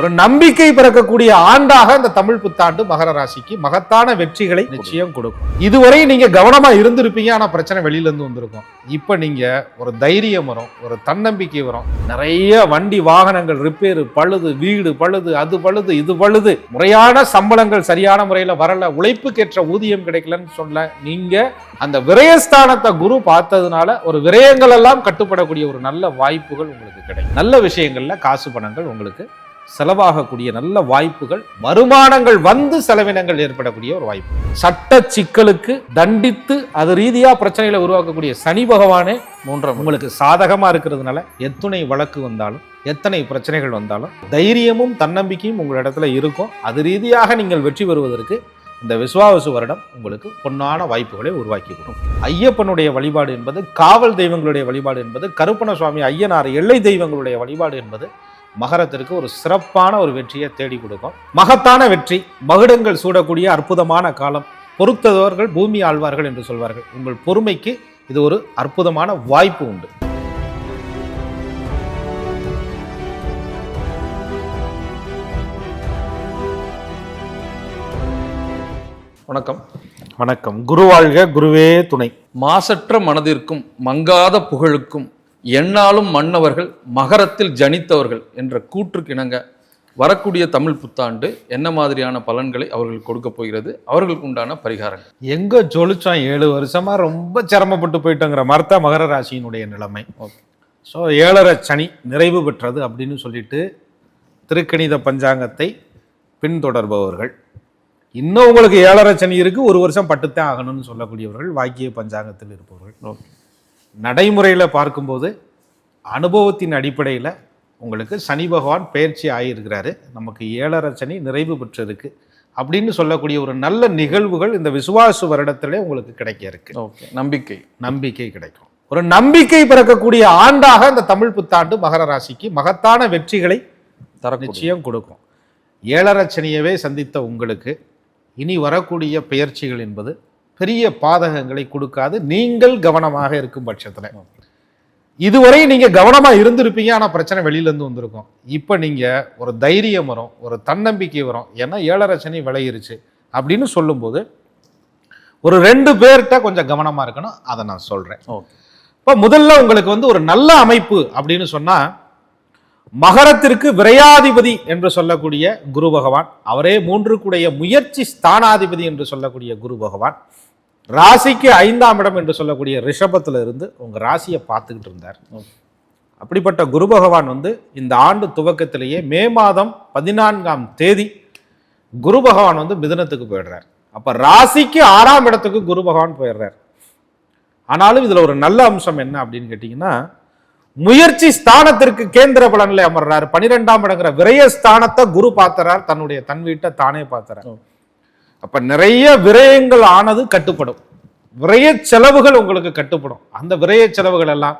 ஒரு நம்பிக்கை பிறக்கக்கூடிய ஆண்டாக இந்த தமிழ் புத்தாண்டு மகர ராசிக்கு மகத்தான வெற்றிகளை நிச்சயம் கொடுக்கும். இதுவரை நீங்க கவனமா இருந்திருப்பீங்க ஆனா பிரச்சனை வெளியில இருந்து வந்திருக்கும். இப்ப நீங்க ஒரு தைரியம் வரும் ஒரு தன்னம்பிக்கை வரும். நிறைய வண்டி வாகனங்கள் ரிப்பேர் பழுது வீடு பழுது அது பழுது இது பழுது. முறையான சம்பளங்கள் சரியான முறையில வரல உழைப்புக்கேற்ற ஊதியம் கிடைக்கலன்னு சொல்ல நீங்க அந்த விரயஸ்தானத்தை குரு பார்த்ததுனால ஒரு விரயங்கள் எல்லாம் கட்டுப்படக்கூடிய ஒரு நல்ல வாய்ப்புகள் உங்களுக்கு கிடைக்கும். நல்ல விஷயங்கள்ல காசு பணங்கள் உங்களுக்கு செலவாகக்கூடிய நல்ல வாய்ப்புகள் வருமானங்கள் வந்து செலவினங்கள் ஏற்படக்கூடிய ஒரு வாய்ப்பு. சட்ட சிக்கலுக்கு தண்டித்து அது ரீதியாக பிரச்சனைகளை உருவாக்கக்கூடிய சனி பகவானே மூன்றாம் உங்களுக்கு சாதகமாக இருக்கிறதுனால எத்துணை வழக்கு வந்தாலும் எத்தனை பிரச்சனைகள் வந்தாலும் தைரியமும் தன்னம்பிக்கையும் உங்களிடத்துல இருக்கும். அது ரீதியாக நீங்கள் வெற்றி பெறுவதற்கு இந்த விஸ்வாவசு வருடம் உங்களுக்கு பொன்னான வாய்ப்புகளை உருவாக்கி கொடுக்கும். ஐயப்பனுடைய வழிபாடு என்பது காவல் தெய்வங்களுடைய வழிபாடு என்பது கருப்பண சுவாமி ஐயனார் எல்லை தெய்வங்களுடைய வழிபாடு என்பது மகரத்திற்கு ஒரு சிறப்பான ஒரு வெற்றியை தேடி கொடுக்கும். மகத்தான வெற்றி மகுடங்கள் சூடக்கூடிய அற்புதமான காலம் பொறுத்தவர்கள் பூமி ஆழ்வார்கள் என்று சொல்வார்கள். உங்கள் பொறுமைக்கு இது ஒரு அற்புதமான வாய்ப்பு உண்டு. வணக்கம். வணக்கம். குரு வாழ்க குருவே துணை. மாசற்ற மனதிற்கும் மங்காத புகழுக்கும் எந்நாளும் மன்னவர்கள் மகரத்தில் ஜனித்தவர்கள் என்ற கூற்றுக்கு இணங்க வரக்கூடிய தமிழ் புத்தாண்டு என்ன மாதிரியான பலன்களை அவர்கள் கொடுக்க போகிறது? அவர்களுக்கு உண்டான பரிகாரங்கள். எங்க ஜொலிச்சோம் ஏழு வருஷமா ரொம்ப சிரமப்பட்டு போயிட்டோங்கிற மர்த்த மகர ராசியினுடைய நிலைமை. ஸோ ஏழரை சனி நிறைவு பெற்றது அப்படின்னு சொல்லிட்டு திருக்கணித பஞ்சாங்கத்தை பின்தொடர்பவர்கள். இன்னும் உங்களுக்கு ஏழரை சனி இருக்கு ஒரு வருஷம் பட்டுத்தான் ஆகணும்னு சொல்லக்கூடியவர்கள் வாக்கிய பஞ்சாங்கத்தில் இருப்பவர்கள். நடைமுறையில் பார்க்கும்போது அனுபவத்தின் அடிப்படையில் உங்களுக்கு சனி பகவான் பயிற்சி ஆகியிருக்கிறாரு. நமக்கு ஏழரை சனி நிறைவு பெற்றிருக்கு. அப்படின்னு சொல்லக்கூடிய ஒரு நல்ல நிகழ்வுகள் இந்த விசுவாச வருடத்திலே உங்களுக்கு கிடைக்க இருக்கு ஓகே நம்பிக்கை. நம்பிக்கை கிடைக்கும். ஒரு நம்பிக்கை பிறக்கக்கூடிய ஆண்டாக இந்த தமிழ் புத்தாண்டு மகர ராசிக்கு மகத்தான வெற்றிகளை தரக்கூடிய. நிச்சயம் கொடுக்கும். ஏழரை சனியவே சந்தித்த உங்களுக்கு இனி வரக்கூடிய பெயர்ச்சிகள் என்பது பெரிய பாதகங்களை கொடுக்காது. நீங்கள் கவனமாக இருக்கும் பட்சத்தில். இதுவரை நீங்க கவனமா இருந்திருப்பீங்க. ஆனா பிரச்சனை வெளியில இருந்து வந்திருக்கும். இப்ப நீங்க ஒரு தைரியம் வரும். ஒரு தன்னம்பிக்கை வரும். ஏன்னா ஏழரை சனி விளையிருச்சு அப்படின்னு சொல்லும்போது ஒரு ரெண்டு பேர்கிட்ட கொஞ்சம் கவனமா இருக்கணும். அதை நான் சொல்றேன். ஓகே. இப்போ முதல்ல உங்களுக்கு வந்து ஒரு நல்ல அமைப்பு அப்படின்னு சொன்னா மகரத்திற்கு விரையாதிபதி என்று சொல்லக்கூடிய குரு பகவான் அவரே மூன்றுக்குடைய முயற்சி ஸ்தானாதிபதி என்று சொல்லக்கூடிய குரு பகவான் ராசிக்கு ஐந்தாம் இடம் என்று சொல்லக்கூடிய ரிஷபத்தில் இருந்து உங்கள் ராசியை பார்த்துக்கிட்டு இருந்தார். அப்படிப்பட்ட குரு பகவான் வந்து இந்த ஆண்டு துவக்கத்திலேயே மே மாதம் பதினான்காம் தேதி குரு பகவான் வந்து மிதனத்துக்கு போயிடுறார். அப்போ ராசிக்கு ஆறாம் இடத்துக்கு குரு பகவான் போயிடுறார். ஆனாலும் இதில் ஒரு நல்ல அம்சம் என்ன அப்படின்னு கேட்டிங்கன்னா முயற்சி ஸ்தானத்திற்கு கேந்திர பலனில் அமர்றார். பனிரெண்டாம் இடங்கிற விரய ஸ்தானத்தை குரு பார்த்துறார் தன்னுடைய தன் வீட்டை தானே பார்த்துறார் அப்ப நிறைய விரயங்கள் ஆனது கட்டுப்படும். விரய செலவுகள் உங்களுக்கு கட்டுப்படும். அந்த விரய செலவுகள் எல்லாம்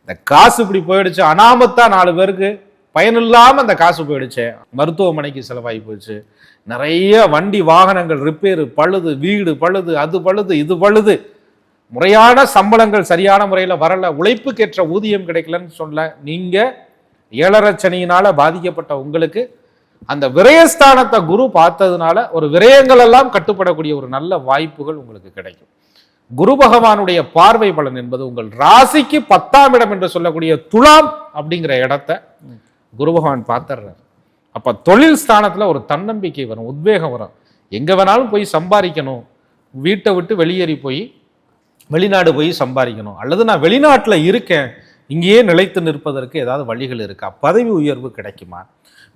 இந்த காசு இப்படி போயிடுச்சு அனாமத்தா நாலு பேருக்கு பயனில்லாம அந்த காசு போயிடுச்சு. மருத்துவமனைக்கு செலவாகி போயிடுச்சு நிறைய வண்டி வாகனங்கள் ரிப்பேரு பழுது வீடு பழுது அது பழுது இது பழுது. முறையான சம்பளங்கள் சரியான முறையில் வரல. உழைப்புக்கேற்ற ஊதியம் கிடைக்கலன்னு சொல்ல நீங்க ஏழரை சனியினால பாதிக்கப்பட்ட உங்களுக்கு அந்த விரயஸ்தானத்தை குரு பார்த்ததுனால ஒரு விரயங்கள் எல்லாம் கட்டுப்படக்கூடிய ஒரு நல்ல வாய்ப்புகள் உங்களுக்கு கிடைக்கும். குரு பகவானுடைய பார்வை பலன் என்பது உங்கள் ராசிக்கு பத்தாம் இடம் என்று சொல்லக்கூடிய துலாம் அப்படிங்கிற இடத்த குரு பகவான் பார்த்துடுறாரு. அப்ப தொழில் ஸ்தானத்துல ஒரு தன்னம்பிக்கை வரும் உத்வேகம் வரும். எங்க வேணாலும் போய் சம்பாதிக்கணும். வீட்டை விட்டு வெளியேறி போய் வெளிநாடு போய் சம்பாதிக்கணும். அல்லது நான் வெளிநாட்டில் இருக்கேன் இங்கேயே நிலைத்து நிற்பதற்கு ஏதாவது வழிகள் இருக்கா? பதவி உயர்வு கிடைக்குமா?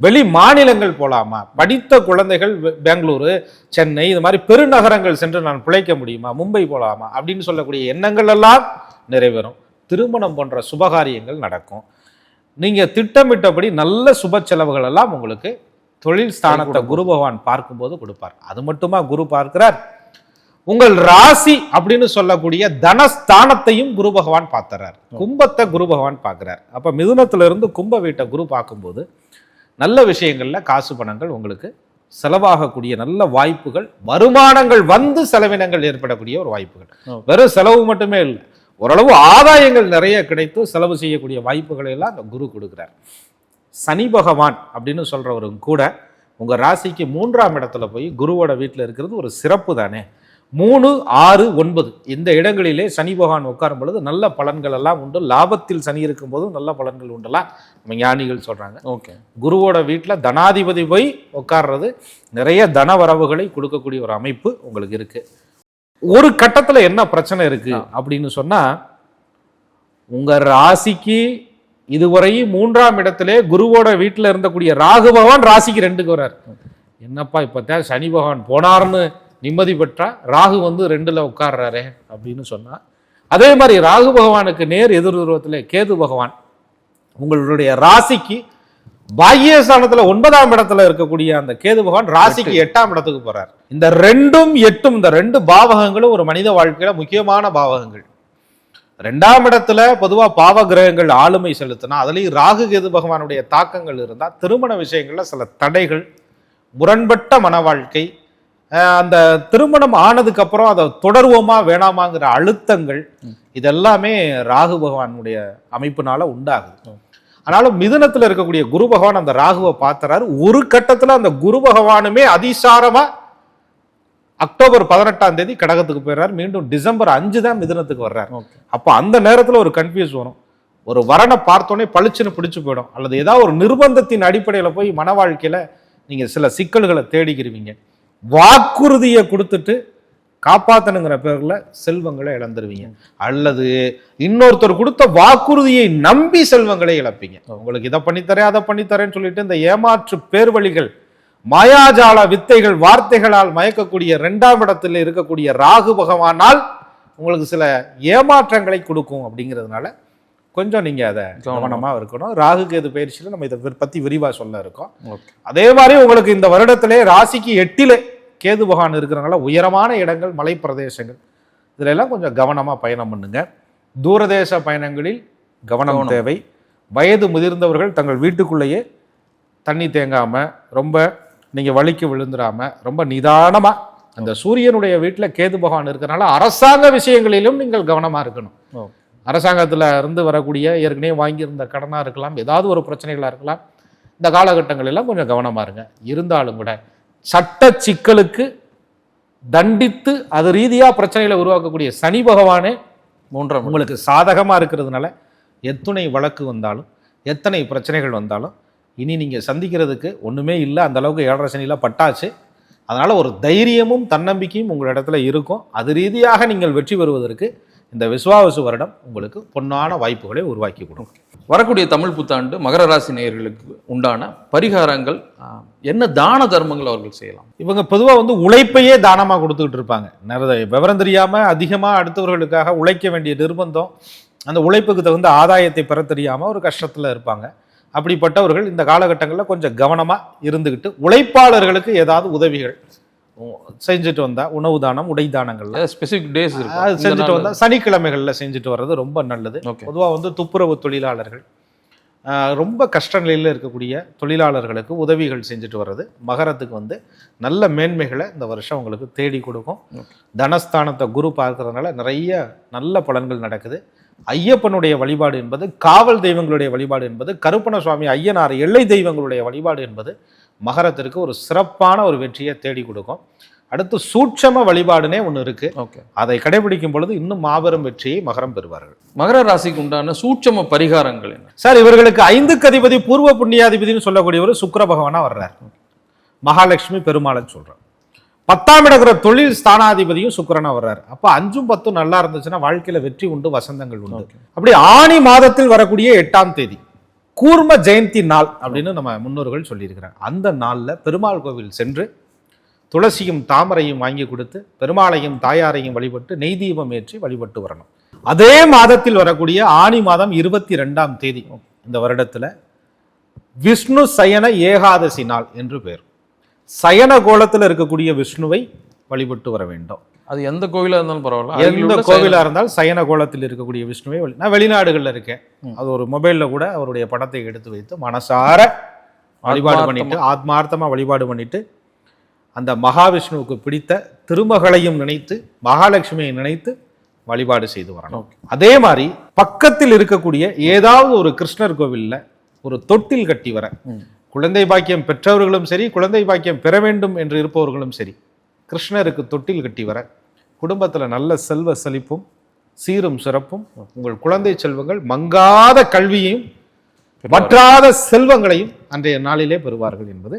வெளி மாநிலங்கள் போலாமா? படித்த குழந்தைகள் பெங்களூரு சென்னை இது மாதிரி பெருநகரங்கள் சென்று நான் பிழைக்க முடியுமா? மும்பை போலாமா? அப்படின்னு சொல்லக்கூடிய எண்ணங்கள் எல்லாம் நிறைவேறும். திருமணம் போன்ற சுபகாரியங்கள் நடக்கும். நீங்க திட்டமிட்டபடி நல்ல சுப செலவுகள் எல்லாம் உங்களுக்கு தொழில் ஸ்தானத்தை குரு பகவான் பார்க்கும்போது கொடுப்பார். அது மட்டுமா குரு பார்க்கிறார்? உங்கள் ராசி அப்படின்னு சொல்லக்கூடிய தனஸ்தானத்தையும் குரு பகவான் பார்த்துறார். கும்பத்தை குரு பகவான் பார்க்கிறார். அப்ப மிதுனத்துல இருந்து கும்ப வீட்டை குரு பார்க்கும்போது நல்ல விஷயங்கள்ல காசு பணங்கள் உங்களுக்கு செலவாகக்கூடிய நல்ல வாய்ப்புகள் வருமானங்கள் வந்து செலவினங்கள் ஏற்படக்கூடிய ஒரு வாய்ப்புகள். வெறும் செலவு மட்டுமே இல்லை ஓரளவு ஆதாயங்கள் நிறைய கிடைத்து செலவு செய்யக்கூடிய வாய்ப்புகளை எல்லாம் அந்த குரு கொடுக்கிறார். சனி பகவான் அப்படின்னு சொல்றவரும் கூட உங்க ராசிக்கு மூன்றாம் இடத்துல போய் குருவோட வீட்டில் இருக்கிறது ஒரு சிறப்பு தானே? மூணு ஆறு ஒன்பது. இந்த இடங்களிலே சனி பகவான் உட்காரும் பொழுது நல்ல பலன்கள் எல்லாம் உண்டு. லாபத்தில் சனி இருக்கும்போதும் நல்ல பலன்கள் உண்டெல்லாம் நம்ம ஞானிகள் சொல்றாங்க. ஓகே. குருவோட வீட்டில் தனாதிபதி போய் உட்கார்றது நிறைய தன வரவுகளை கொடுக்கக்கூடிய ஒரு அமைப்பு உங்களுக்கு இருக்கு. ஒரு கட்டத்துல என்ன பிரச்சனை இருக்கு அப்படின்னு சொன்னா உங்க ராசிக்கு இதுவரையும் மூன்றாம் இடத்திலே குருவோட வீட்டில் இருந்தக்கூடிய ராகு பகவான் ராசிக்கு ரெண்டுக்கு வர்றார். என்னப்பா இப்பதான் சனி பகவான் போனார்னு நிம்மதி பெற்றா ராகு வந்து ரெண்டுல உட்கார்றாரே அப்படின்னு சொன்னா அதே மாதிரி ராகு பகவானுக்கு நேர் எதிர்துருவத்தில் கேது பகவான் உங்களுடைய ராசிக்கு பாக்கியஸ்தானத்துல ஒன்பதாம் இடத்துல இருக்கக்கூடிய அந்த கேது பகவான் ராசிக்கு எட்டாம் இடத்துக்கு போறார். இந்த ரெண்டும் எட்டும் இந்த ரெண்டு பாவகங்களும் ஒரு மனித வாழ்க்கையில முக்கியமான பாவகங்கள். ரெண்டாம் இடத்துல பொதுவா பாவ கிரகங்கள் ஆளுமை செலுத்தினா அதுலயும் ராகு கேது பகவானுடைய தாக்கங்கள் இருந்தா திருமண விஷயங்கள்ல சில தடைகள் முரண்பட்ட மன வாழ்க்கை அந்த திருமணம் ஆனதுக்கு அப்புறம் அதை தொடருவோமா வேணாமாங்கிற அழுத்தங்கள் இதெல்லாமே ராகு பகவானுடைய அமைப்புனால உண்டாகுது. ஆனாலும் மிதுனத்துல இருக்கக்கூடிய குரு பகவான் அந்த ராகுவை பார்த்துறாரு. ஒரு கட்டத்துல அந்த குரு பகவானுமே அதிசாரமா அக்டோபர் பதினெட்டாம் தேதி கடகத்துக்கு போயிடுறாரு மீண்டும் டிசம்பர் அஞ்சு தான் மிதுனத்துக்கு வர்றாரு. அப்போ அந்த நேரத்துல ஒரு கன்ஃபியூஸ் வரும். ஒரு வரனை பார்த்தோன்னே பளிச்சுன்னு பிடிச்சு போயிடும். அல்லது ஏதாவது ஒரு நிர்பந்தத்தின் அடிப்படையில போய் மன வாழ்க்கையில நீங்க சில சிக்கல்களை தேடிக்கிருவீங்க. வாக்குறுதியை கொடுத்துட்டு காப்பாத்தணுங்கிற பேர்ல செல்வங்களை இழந்துருவீங்க. அல்லது இன்னொருத்தர் கொடுத்த வாக்குறுதியை நம்பி செல்வங்களை இழப்பீங்க. உங்களுக்கு இதை பண்ணித்தரேன் அதை பண்ணித்தரேன்னு சொல்லிட்டு இந்த ஏமாற்று பேர்வழிகள் மாயாஜால வித்தைகள் வார்த்தைகளால் மயக்கக்கூடிய இரண்டாம் இடத்தில் இருக்கக்கூடிய ராகு பகவானால் உங்களுக்கு சில ஏமாற்றங்களை கொடுக்கும் அப்படிங்கிறதுனால கொஞ்சம் நீங்க அதை கவனமா இருக்கணும். ராகு கேது பயிற்சியில நம்ம இதை பத்தி விரிவா சொல்ல இருக்கோம். அதே மாதிரி உங்களுக்கு இந்த வருடத்திலே ராசிக்கு எட்டிலே கேது பகவான் இருக்கிறனால உயரமான இடங்கள் மலை பிரதேசங்கள் இதுல எல்லாம் கொஞ்சம் கவனமா பயணம் பண்ணுங்க. தூரதேச பயணங்களில் கவனம். தேவை. வயது முதிர்ந்தவர்கள் தங்கள் வீட்டுக்குள்ளேயே தண்ணி தேங்காம ரொம்ப நீங்க வலிக்கு விழுந்துடாம ரொம்ப நிதானமா அந்த சூரியனுடைய வீட்டுல கேது பகவான் இருக்கிறனால அரசாங்க விஷயங்களிலும் நீங்கள் கவனமா இருக்கணும். அரசாங்கத்துல இருந்து வரக்கூடிய ஏற்கனவே வாங்கியிருந்த கடனா இருக்கலாம் ஏதாவது ஒரு பிரச்சனைகளா இருக்கலாம் இந்த காலகட்டங்கள் எல்லாம் கொஞ்சம் கவனமா இருங்க இருந்தாலும் கூட சட்ட சிக்கலுக்கு தண்டித்து அது ரீதியா பிரச்சனைகளை உருவாக்கக்கூடிய சனி பகவானே மூன்றாம். உங்களுக்கு சாதகமா இருக்கிறதுனால எத்துணை வழக்கு வந்தாலும் எத்தனை பிரச்சனைகள் வந்தாலும் இனி நீங்க சந்திக்கிறதுக்கு ஒண்ணுமே இல்லை அந்த அளவுக்கு ஏழரை சனியில பட்டாச்சு அதனால ஒரு தைரியமும் தன்னம்பிக்கையும் உங்களிடத்துல இருக்கும் அது ரீதியாக நீங்கள் வெற்றி பெறுவதற்கு இந்த விஸ்வாவசு வருடம் உங்களுக்கு பொன்னான வாய்ப்புகளை உருவாக்கி கொடுக்கும். வரக்கூடிய தமிழ் புத்தாண்டு மகர ராசி நேயர்களுக்கு உண்டான பரிகாரங்கள் என்ன தான தர்மங்கள் அவர்கள் செய்யலாம்? இவங்க பொதுவாக வந்து உழைப்பையே தானமாக கொடுத்துக்கிட்டு இருப்பாங்க. நிறைய விவரம் தெரியாமல் அதிகமாக அடுத்தவர்களுக்காக உழைக்க வேண்டிய நிர்பந்தம் அந்த உழைப்புக்கு தகுந்த ஆதாயத்தை பெற தெரியாமல் ஒரு கஷ்டத்தில் இருப்பாங்க. அப்படிப்பட்டவர்கள் இந்த காலகட்டங்களில் கொஞ்சம் கவனமாக இருந்துக்கிட்டு உழைப்பாளர்களுக்கு ஏதாவது உதவிகள் செஞ்சுட்டு வந்தா உணவு தானம் உடை தானங்கள்ல. ஸ்பெசிபிக் டேஸ் அது செஞ்சுட்டு வந்தா சனிக்கிழமைகளில் செஞ்சுட்டு வர்றது ரொம்ப நல்லது. பொதுவாக வந்து துப்புரவு தொழிலாளர்கள். ரொம்ப கஷ்ட நிலையில் இருக்கக்கூடிய தொழிலாளர்களுக்கு உதவிகள் செஞ்சுட்டு வர்றது மகரத்துக்கு வந்து நல்ல மேன்மைகளை இந்த வருஷம் உங்களுக்கு தேடி கொடுக்கும். தனஸ்தானத்தை குரு பார்க்கறதுனால நிறைய நல்ல பலன்கள் நடக்குது. ஐயப்பனுடைய வழிபாடு என்பது காவல் தெய்வங்களுடைய வழிபாடு என்பது கருப்பண சுவாமி ஐயனார் எல்லை தெய்வங்களுடைய வழிபாடு என்பது மகரத்திற்கு ஒரு சிறப்பான ஒரு வெற்றியை தேடி கொடுக்கும். அடுத்து சூட்சம வழிபாடுனே ஒன்று இருக்கு. ஓகே. அதை கடைபிடிக்கும் பொழுது இன்னும் மாபெரும் வெற்றியை மகரம் பெறுவார்கள். மகர ராசிக்கு உண்டான சூட்சம பரிகாரங்கள் என்ன? சார் இவர்களுக்கு ஐந்துக்கு அதிபதி பூர்வ புண்ணியாதிபதினு சொல்லக்கூடியவர் சுக்கிர பகவானா வர்றார். மகாலட்சுமி பெருமாள்னு சொல்றார் பத்தாம் இடங்கிற தொழில் ஸ்தானாதிபதியும் சுக்கிரனா வர்றார். அப்ப அஞ்சும் பத்தும் நல்லா இருந்துச்சுன்னா வாழ்க்கையில வெற்றி உண்டு வசந்தங்கள் உண்டு. அப்படி ஆணி மாதத்தில் வரக்கூடிய எட்டாம் தேதி. கூர்ம ஜெயந்தி நாள் அப்படின்னு நம்ம முன்னோர்கள் சொல்லியிருக்கிறாங்க. அந்த நாள்ல பெருமாள் கோவில் சென்று துளசியும் தாமரையும் வாங்கி கொடுத்து பெருமாளையும் தாயாரையும் வழிபட்டு நெய் தீபம் ஏற்றி வழிபட்டு வரணும். அதே மாதத்தில் வரக்கூடிய ஆணி மாதம் இருபத்தி ரெண்டாம் தேதி இந்த வருடத்துல விஷ்ணு சயன ஏகாதசி நாள் என்று பேர். சயன கோலத்தில் இருக்கக்கூடிய விஷ்ணுவை வழிபட்டு வர வேண்டும் அது எந்த கோவிலா இருந்தாலும் பரவாயில்ல எந்த உள்ள கோவிலா இருந்தாலும் சயன கோலத்தில் இருக்கக்கூடிய விஷ்ணுவை நான் வெளிநாடுகள்ல இருக்கேன் அது ஒரு மொபைல்ல கூட அவருடைய படத்தை எடுத்து வைத்து மனசார வழிபாடு. பண்ணிட்டு ஆத்மார்த்தமா வழிபாடு பண்ணிட்டு அந்த மகாவிஷ்ணுவுக்கு பிடித்த திருமகளையும் நினைத்து மகாலட்சுமியை நினைத்து வழிபாடு செய்து வரணும். அதே மாதிரி பக்கத்தில் இருக்கக்கூடிய ஏதாவது ஒரு கிருஷ்ணர் கோவில்ல ஒரு தொட்டில் கட்டி வர. குழந்தை பாக்கியம் பெற்றவர்களும் சரி குழந்தை பாக்கியம் பெற வேண்டும் என்று இருப்பவர்களும் சரி கிருஷ்ணருக்கு தொட்டில் கட்டி வர குடும்பத்துல நல்ல செல்வ செழிப்பும் சீரும் சிறப்பும் உங்கள் குழந்தை செல்வங்கள் மங்காத கல்வியையும் வற்றாத செல்வங்களையும் அன்றைய நாளிலே பெறுவார்கள் என்பது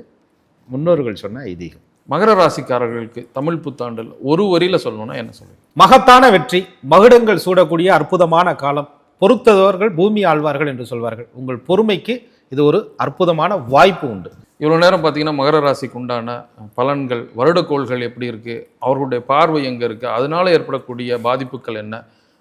முன்னோர்கள் சொன்ன ஐதீகம். மகர ராசிக்காரர்களுக்கு தமிழ் புத்தாண்டில் ஒரு வரியில சொல்லணும்னா என்ன சொல்லுங்க மகத்தான வெற்றி மகுடங்கள் சூடக்கூடிய அற்புதமான காலம் பொறுத்தவர்கள் பூமி ஆழ்வார்கள் என்று சொல்வார்கள். உங்கள் பொறுமைக்கு இது ஒரு அற்புதமான வாய்ப்பு உண்டு. இவ்வளோ நேரம் பார்த்தீங்கன்னா மகர ராசிக்கு உண்டான பலன்கள் வருடக்கோள்கள் எப்படி இருக்குது அவர்களுடைய பார்வை எங்கே இருக்குது அதனால் ஏற்படக்கூடிய பாதிப்புகள் என்ன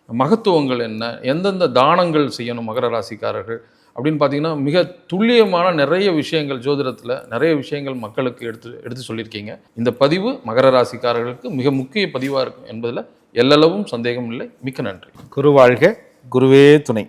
மகத்துவங்கள் என்ன எந்தெந்த தானங்கள் செய்யணும் மகர ராசிக்காரர்கள் அப்படின்னு பார்த்தீங்கன்னா மிக துல்லியமான நிறைய விஷயங்கள் ஜோதிடத்தில் நிறைய விஷயங்கள் மக்களுக்கு எடுத்து எடுத்து சொல்லியிருக்கீங்க. இந்த பதிவு மகர ராசிக்காரர்களுக்கு மிக முக்கிய பதிவாக இருக்கும் என்பதில் எல்லளவும் சந்தேகம் இல்லை. மிக்க நன்றி. குருவாழ்க குருவே துணை.